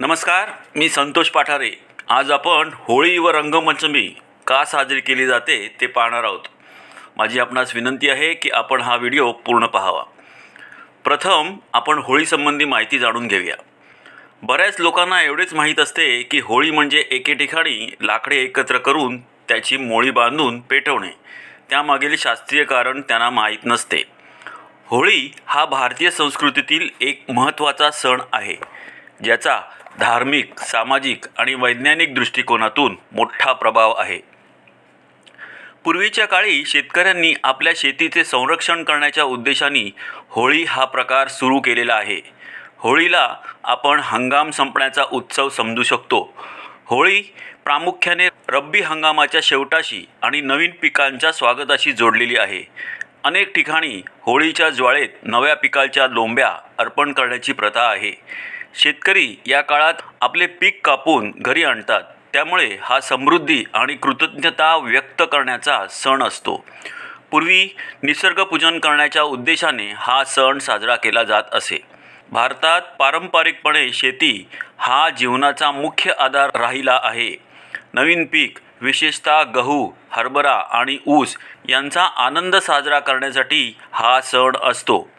नमस्कार मी संतोष पाठारे. आज आपण होळी व रंगपंचमी का साजरी केली जाते ते पाहणार आहोत. माझी आपणास विनंती आहे की आपण हा व्हिडिओ पूर्ण पाहावा. प्रथम आपण होळीसंबंधी माहिती जाणून घेऊया. बऱ्याच लोकांना एवढेच माहीत असते की होळी म्हणजे एके ठिकाणी लाकडे एकत्र करून त्याची मोळी बांधून पेटवणे. त्यामागील शास्त्रीय कारण त्यांना माहीत नसते. होळी हा भारतीय संस्कृतीतील एक महत्त्वाचा सण आहे ज्याचा धार्मिक सामाजिक आणि वैज्ञानिक दृष्टिकोनातून मोठा प्रभाव आहे. पूर्वीच्या काळी शेतकऱ्यांनी आपल्या शेतीचे संरक्षण करण्याच्या उद्देशाने होळी हा प्रकार सुरू केलेला आहे. होळीला आपण हंगाम संपण्याचा उत्सव समजू शकतो. होळी प्रामुख्याने रब्बी हंगामाच्या शेवटाशी आणि नवीन पिकांच्या स्वागताशी जोडलेली आहे. अनेक ठिकाणी होळीच्या ज्वाळेत नव्या पिकाच्या लोंब्या अर्पण करण्याची प्रथा आहे. शेतकरी या काळात आपले पीक कापून घरी आणतात. त्यामुळे हा समृद्धी आणि कृतज्ञता व्यक्त करण्याचा सण असतो. पूर्वी निसर्गपूजन करण्याच्या उद्देशाने हा सण साजरा केला जात असे. भारतात पारंपरिकपणे शेती हा जीवनाचा मुख्य आधार राहिला आहे. नवीन पीक विशेषतः गहू हरभरा आणि ऊस यांचा आनंद साजरा करण्यासाठी हा सण असतो.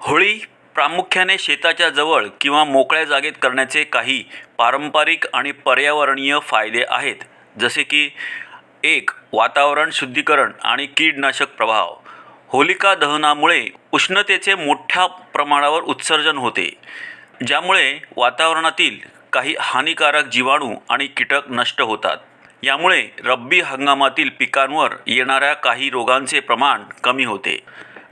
होळी प्रामुख्याने शेताच्या जवळ किंवा मोकळ्या जागेत करण्याचे काही पारंपरिक आणि पर्यावरणीय फायदे आहेत. जसे की एक वातावरण शुद्धीकरण आणि कीडनाशक प्रभाव. होलिका दहनामुळे उष्णतेचे मोठ्या प्रमाणावर उत्सर्जन होते ज्यामुळे वातावरणातील काही हानिकारक जीवाणू आणि कीटक नष्ट होतात. यामुळे रब्बी हंगामातील पिकांवर येणाऱ्या काही रोगांचे प्रमाण कमी होते.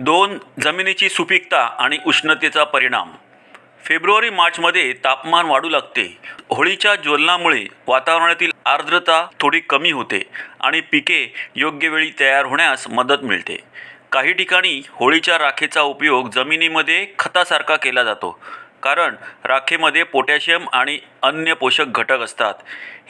दोन जमिनीची सुपीकता आणि उष्णतेचा परिणाम. फेब्रुवारी मार्चमध्ये तापमान वाढू लागते. होळीच्या ज्वलनामुळे वातावरणातील आर्द्रता थोडी कमी होते आणि पिके योग्य वेळी तयार होण्यास मदत मिळते. काही ठिकाणी होळीच्या राखेचा उपयोग जमिनीमध्ये खतासारखा केला जातो कारण राखेमध्ये पोटॅशियम आणि अन्य पोषक घटक असतात.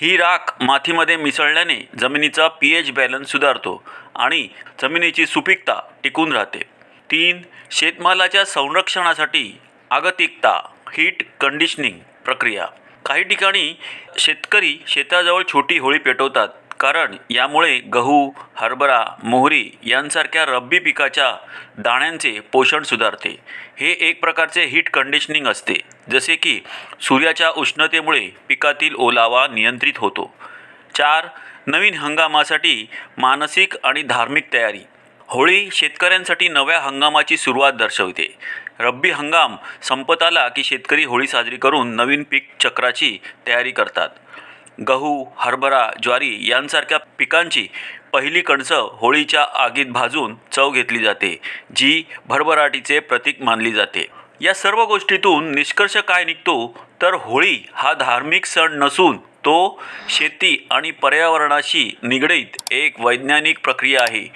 ही राख मातीमध्ये मिसळल्याने जमिनीचा पी एच बॅलन्स सुधारतो आणि जमिनीची सुपीकता टिकून राहते. तीन शेतमालाच्या संरक्षणासाठी आगतिकता हीट कंडिशनिंग प्रक्रिया. काही ठिकाणी शेतकरी शेताजवळ छोटी होळी पेटवतात कारण यामुळे गहू हरभरा मोहरी यांसारख्या रब्बी पिकाच्या दाण्यांचे पोषण सुधारते. हे एक प्रकारचे हीट कंडिशनिंग असते जसे की सूर्याच्या उष्णतेमुळे पिकातील ओलावा नियंत्रित होतो. चार नवीन हंगामासाठी मानसिक आणि धार्मिक तयारी. होळी शेतकऱ्यांसाठी नव्या हंगामाची सुरुवात दर्शवते. रब्बी हंगाम संपत आला की शेतकरी होळी साजरी करून नवीन पीक चक्राची तयारी करतात. गहू हरभरा ज्वारी यांसारख्या पिकांची पहिली कणसं होळीच्या आगीत भाजून चव घेतली जाते जी भरभराटीचे प्रतीक मानली जाते. या सर्व गोष्टीतून निष्कर्ष काय निघतो? तर होळी हा धार्मिक सण नसून तो शेती आणि पर्यावरणाशी निगडीत एक वैज्ञानिक प्रक्रिया आहे.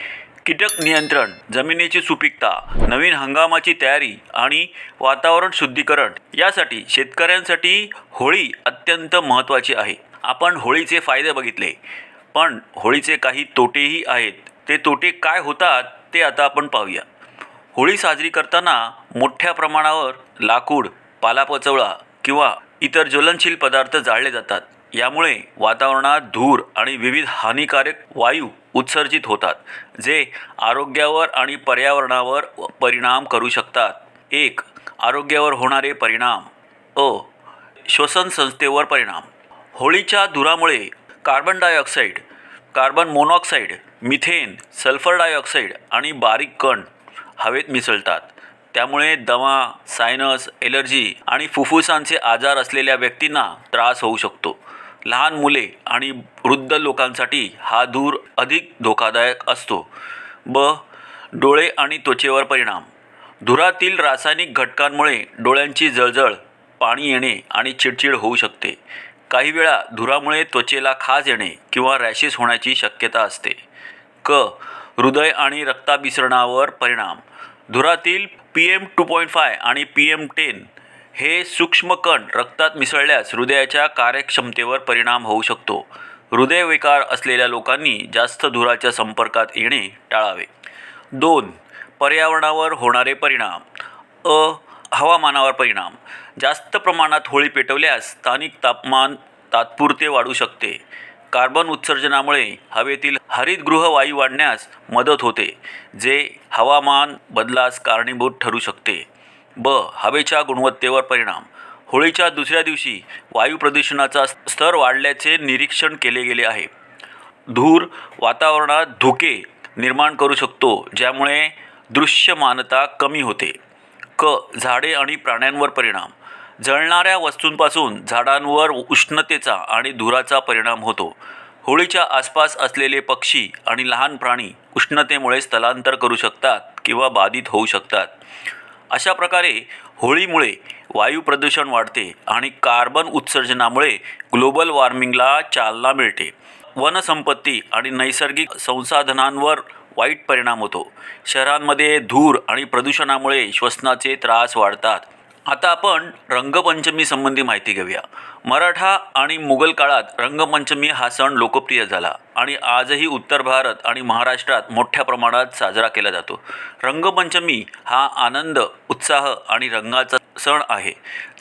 कीटक नियंत्रण जमिनीची सुपीकता नवीन हंगामाची तयारी आणि वातावरण शुद्धीकरण यासाठी शेतकऱ्यांसाठी होळी अत्यंत महत्त्वाची आहे. आपण होळीचे फायदे बघितले पण होळीचे काही तोटेही आहेत. ते तोटे काय होतात ते आता आपण पाहूया. होळी साजरी करताना मोठ्या प्रमाणावर लाकूड पालापचवळा किंवा इतर ज्वलनशील पदार्थ जाळले जातात. यामुळे वातावरणात धूर आणि विविध हानिकारक वायू उत्सर्जित होतात जे आरोग्यावर आणि पर्यावरणावर परिणाम करू शकतात. एक आरोग्यावर होणारे परिणाम. अ श्वसन संस्थेवर परिणाम. होळीच्या धुरामुळे carbon dioxide carbon monoxide methane sulphur dioxide आणि बारीक कण हवेत मिसळतात. त्यामुळे दमा सायनस एलर्जी आणि फुफ्फुसांचे आजार असलेल्या व्यक्तींना त्रास होऊ शकतो. लहान मुले आणि वृद्ध लोकांसाठी हा धूर अधिक धोकादायक असतो. ब. डोळे आणि त्वचेवर परिणाम. धुरातील रासायनिक घटकांमुळे डोळ्यांची जळजळ पाणी येणे आणि चिडचिड होऊ शकते. काही वेळा धुरामुळे त्वचेला खाज येणे किंवा रॅशेस होण्याची शक्यता असते. क. हृदय आणि रक्ताभिसरणावर परिणाम. धुरातील P M two point five आणि पी एम टेन हे सूक्ष्म कण रक्तात मिसळल्यास हृदयाच्या कार्यक्षमतेवर परिणाम होऊ शकतो. हृदयविकार असलेल्या लोकांनी जास्त धुराच्या संपर्कात येणे टाळावे. दोन पर्यावरणावर होणारे परिणाम. अ हवामानावर परिणाम. जास्त प्रमाणात होळी पेटवल्यास स्थानिक तापमान तात्पुरते वाढू शकते. कार्बन उत्सर्जनामुळे हवेतील हरितगृह वायू वाढण्यास मदत होते जे हवामान बदलास कारणीभूत ठरू शकते. ब हवेच्या गुणवत्तेवर परिणाम. होळीच्या दुसऱ्या दिवशी वायू प्रदूषणाचा स्तर वाढल्याचे निरीक्षण केले गेले आहे. धूर वातावरणात धुके निर्माण करू शकतो ज्यामुळे दृश्यमानता कमी होते. क झाडे आणि प्राण्यांवर परिणाम. जळणाऱ्या वस्तूंपासून झाडांवर उष्णतेचा आणि धुराचा परिणाम होतो. होळीच्या आसपास असलेले पक्षी आणि लहान प्राणी उष्णतेमुळे स्थलांतर करू शकतात किंवा बाधित होऊ शकतात. अशा प्रकारे होळीमुळे वायू प्रदूषण वाढते आणि कार्बन उत्सर्जनामुळे ग्लोबल वॉर्मिंगला चालना मिळते. वनसंपत्ती आणि नैसर्गिक संसाधनांवर वाईट परिणाम होतो. शहरांमध्ये धूर आणि प्रदूषणामुळे श्वसनाचे त्रास वाढतात. आता आपण रंगपंचमी संबंधी माहिती घेऊया. मराठा आणि मुघल काळात रंगपंचमी हा सण लोकप्रिय झाला. आणि आजही उत्तर भारत आणि महाराष्ट्रात मोठ्या प्रमाणात साजरा केला जातो. रंगपंचमी हा आनंद उत्साह आणि रंगाचा सण आहे.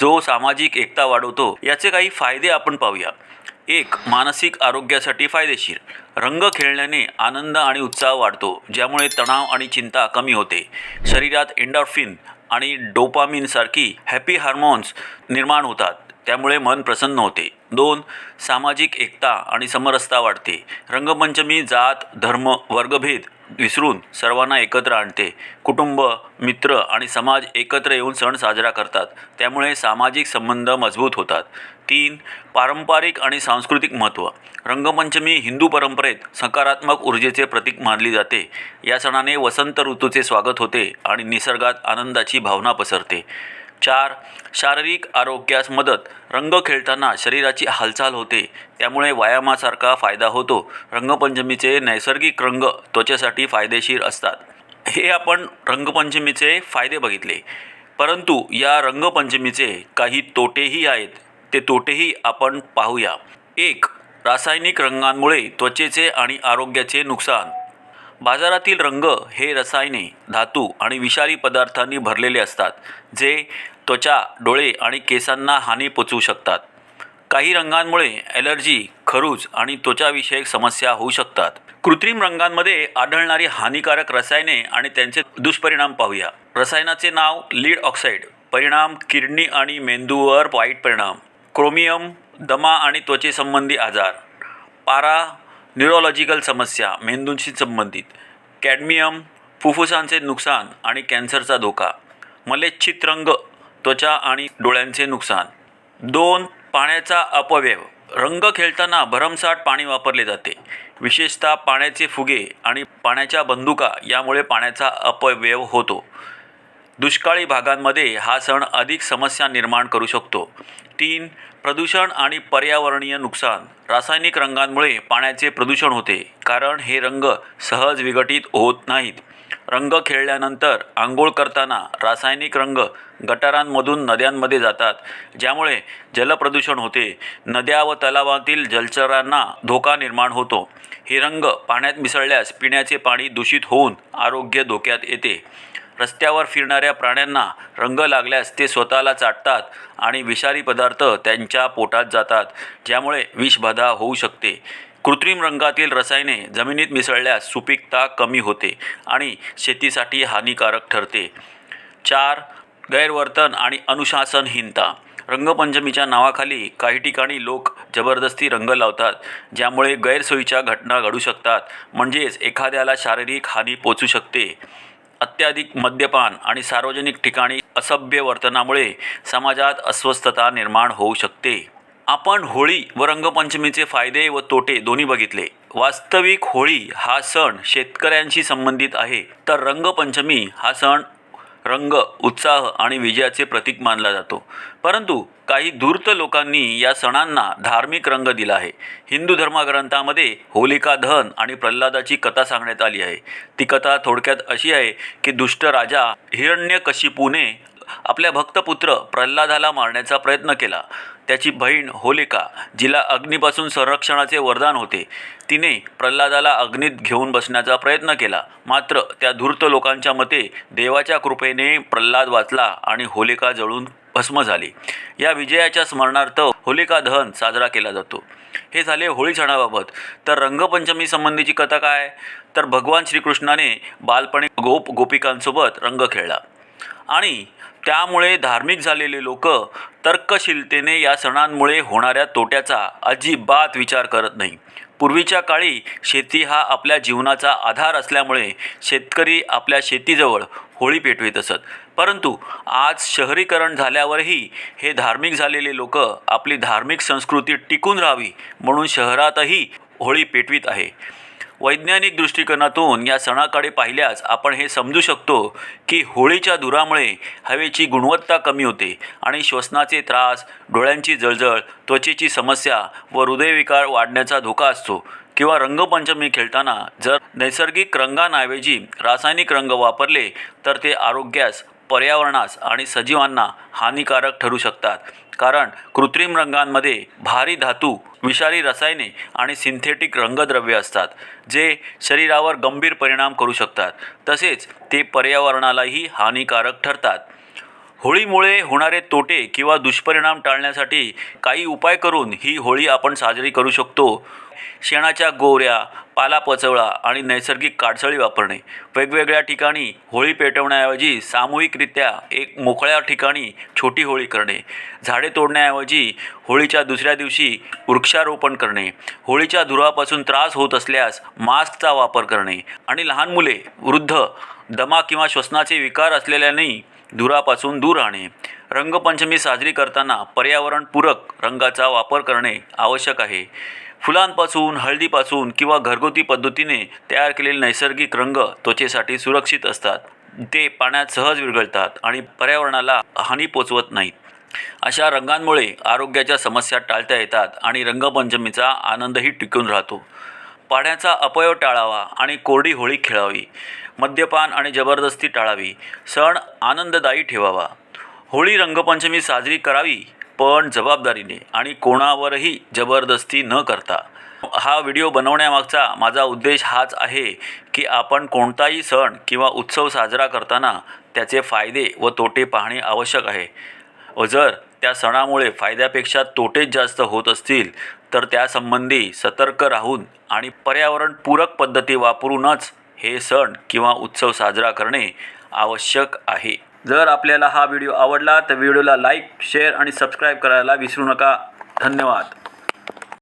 जो सामाजिक एकता वाढवतो याचे काही फायदे आपण पाहूया. एक मानसिक आरोग्यासाठी फायदेशीर. रंग खेळल्याने आनंद आणि उत्साह वाढतो ज्यामुळे तणाव आणि चिंता कमी होते. शरीरात एंडॉर्फिन आणि डोपामिनसारखी हॅपी हार्मोन्स निर्माण होतात त्यामुळे मन प्रसन्न होते. दोन सामाजिक एकता आणि समरसता वाढते. रंगपंचमी जात धर्म वर्गभेद विसरून सर्वांना एकत्र आणते. कुटुंब मित्र आणि समाज एकत्र येऊन सण साजरा करतात. त्यामुळे सामाजिक संबंध मजबूत होतात. तीन पारंपरिक आणि सांस्कृतिक महत्त्व रंगपंचमी हिंदू परंपरेत सकारात्मक ऊर्जेचे प्रतीक मानली जाते. या सणाने वसंत ऋतूचे स्वागत होते आणि निसर्गात आनंदाची भावना पसरते. चार शारीरिक आरोग्यास मदत. रंग खेळताना शरीराची हालचाल होते. त्यामुळे व्यायामासारखा फायदा होतो. रंगपंचमीचे नैसर्गिक रंग त्वचेसाठी फायदेशीर असतात. हे आपण रंगपंचमीचे फायदे बघितले. परंतु या रंगपंचमीचे काही तोटेही आहेत. ते तोटेही आपण पाहूया. एक रासायनिक रंगांमुळे त्वचेचे आणि आरोग्याचे नुकसान. बाजारातील रंग हे रसायने धातू आणि विषारी पदार्थांनी भरलेले असतात जे त्वचा डोळे आणि केसांना हानी पोचवू शकतात. काही रंगांमुळे ॲलर्जी खरूज आणि त्वचाविषयक समस्या होऊ शकतात. कृत्रिम रंगांमध्ये आढळणारी हानिकारक रसायने आणि त्यांचे दुष्परिणाम पाहूया. रसायनाचे नाव लीड ऑक्साईड. परिणाम किडनी आणि मेंदूवर वाईट परिणाम. क्रोमियम दमा आणि त्वचेसंबंधी आजार. पारा न्यूरोलॉजिकल समस्या मेंदूंशी संबंधित. कॅडमियम फुफ्फुसांचे नुकसान आणि कॅन्सरचा धोका. मलेच्छित रंग. त्वचा आणि डोळ्यांचे नुकसान. दोन पाण्याचा अपव्यय. रंग खेळताना भरमसाठ पाणी वापरले जाते. विशेषतः पाण्याचे फुगे आणि पाण्याच्या बंदुका यामुळे पाण्याचा अपव्यय होतो. दुष्काळी भागांमध्ये हा सण अधिक समस्या निर्माण करू शकतो. तीन प्रदूषण आणि पर्यावरणीय नुकसान. रासायनिक रंगांमुळे पाण्याचे प्रदूषण होते कारण हे रंग सहज विघटित होत नाहीत. रंग खेळल्यानंतर आंघोळ करताना रासायनिक रंग गटारांमधून नद्यांमध्ये जातात ज्यामुळे जलप्रदूषण होते. नद्या व तलावातील जलचरांना धोका निर्माण होतो. हे रंग पाण्यात मिसळल्यास पिण्याचे पाणी दूषित होऊन आरोग्य धोक्यात येते. रस्त्यावर फिरणाऱ्या प्राण्यांना रंग लागल्यास ते स्वतःला चाटतात आणि विषारी पदार्थ त्यांच्या पोटात जातात ज्यामुळे विषबाधा होऊ शकते. कृत्रिम रंगातील रसायने जमिनीत मिसळल्यास सुपीकता कमी होते आणि शेतीसाठी हानिकारक ठरते. चार गैरवर्तन आणि अनुशासनहीनता. रंगपंचमीच्या नावाखाली काही ठिकाणी लोक जबरदस्ती रंग लावतात ज्यामुळे गैरसोयीच्या घटना घडू शकतात म्हणजेच एखाद्याला शारीरिक हानी पोचू शकते. अत्याधिक मद्यपान आणि सार्वजनिक ठिकाणी असभ्य वर्तनामुळे समाजात अस्वस्थता निर्माण होऊ शकते. आपण होळी व रंगपंचमीचे फायदे व तोटे दोन्ही बघितले. वास्तविक होळी हा सण शेतकऱ्यांशी संबंधित आहे. तर रंगपंचमी हा सण रंग उत्साह आणि विजयाचे प्रतीक मानला जातो. परंतु काही धूर्त लोकांनी या सणांना धार्मिक रंग दिला आहे. हिंदू धर्मग्रंथामध्ये होलिका दहन आणि प्रल्हादाची कथा सांगण्यात आली आहे. ती कथा थोडक्यात अशी आहे की दुष्ट राजा हिरण्यकशिपूने आपल्या भक्तपुत्र प्रल्हादाला मारण्याचा प्रयत्न केला. त्याची बहीण होलिका जिला अग्नीपासून संरक्षणाचे वरदान होते. तिने प्रल्हादाला अग्नीत घेऊन बसण्याचा प्रयत्न केला. मात्र त्या धूर्त लोकांच्या मते देवाच्या कृपेने प्रल्हाद वाचला आणि होलिका जळून भस्म झाली. या विजयाच्या स्मरणार्थ होलिका दहन साजरा केला जातो. हे झाले होळी सणाबाबत. तर रंगपंचमी संबंधीची कथा काय? तर भगवान श्रीकृष्णाने बालपणी गोप गोपिकांसोबत रंग खेळला. आणि त्यामुळे धार्मिक झालेले लोक तर्कशीलतेने या सणांमुळे होणाऱ्या तोट्याचा अजिबात विचार करत नाही. पूर्वीच्या काळी शेती हा आपल्या जीवनाचा आधार असल्यामुळे शेतकरी आपल्या शेतीजवळ होळी पेटवीत असत. परंतु आज शहरीकरण झाल्यावरही हे धार्मिक झालेले लोक आपली धार्मिक संस्कृती टिकून राहावी म्हणून शहरातही होळी पेटवीत आहे. वैज्ञानिक दृष्टिकोनातून या सणाकडे पाहिल्यास आपण हे समजू शकतो की होळीच्या धुरामुळे हवेची गुणवत्ता कमी होते आणि श्वसनाचे त्रास डोळ्यांची जळजळ त्वचेची समस्या व हृदयविकार वाढण्याचा धोका असतो. किंवा रंगपंचमी खेळताना जर नैसर्गिक रंगांऐवजी रासायनिक रंग वापरले तर ते आरोग्यास पर्यावरणास आणि सजीवांना हानिकारक ठरू शकतात. कारण कृत्रिम रंगांमध्ये भारी धातू विषारी रसायने आणि सिंथेटिक रंगद्रव्ये असतात जे शरीरावर गंभीर परिणाम करू शकतात. तसेच ते पर्यावरणालाही हानिकारक ठरतात. होळीमुळे होणारे तोटे किंवा दुष्परिणाम टाळण्यासाठी काही उपाय करून ही होळी आपण साजरी करू शकतो. शेणाच्या गोवऱ्या पालापचवळा आणि नैसर्गिक काडसळी वापरणे. वेगवेगळ्या ठिकाणी होळी पेटवण्याऐवजी सामूहिकरित्या एक मोकळ्या ठिकाणी छोटी होळी करणे. झाडे तोडण्याऐवजी होळीच्या दुसऱ्या दिवशी वृक्षारोपण करणे. होळीच्या धुरापासून त्रास होत असल्यास मास्कचा वापर करणे. आणि लहान मुले वृद्ध दमा किंवा श्वसनाचे विकार असलेल्यांनी धुरापासून दूर राहणे. रंगपंचमी साजरी करताना पर्यावरणपूरक रंगाचा वापर करणे आवश्यक आहे. फुलांपासून हळदीपासून किंवा घरगुती पद्धतीने तयार केलेले नैसर्गिक रंग त्वचेसाठी सुरक्षित असतात. ते पाण्यात सहज विरघळतात आणि पर्यावरणाला हानी पोचवत नाहीत. अशा रंगांमुळे आरोग्याच्या समस्या टाळता येतात आणि रंगपंचमीचा आनंदही टिकून राहतो. पाण्याचा अपयव टाळावा आणि कोरडी होळी खेळावी. मद्यपान आणि जबरदस्ती टाळावी. सण आनंददायी ठेवावा. होळी रंगपंचमी साजरी करावी पण जबाबदारीने आणि कोणावरही जबरदस्ती न करता. हा व्हिडिओ बनवण्यामागचा माझा उद्देश हाच आहे की आपण कोणताही सण किंवा उत्सव साजरा करताना त्याचे फायदे व तोटे पाहणे आवश्यक आहे. व जर त्या सणामुळे फायद्यापेक्षा तोटेच जास्त होत असतील तर त्यासंबंधी सतर्क राहून आणि पर्यावरणपूरक पद्धती वापरूनच हे सण किंवा उत्सव साजरा करणे आवश्यक आहे. जर आपल्याला हा व्हिडिओ आवडला तर व्हिडिओला लाईक शेअर आणि सबस्क्राईब करायला विसरू नका. धन्यवाद.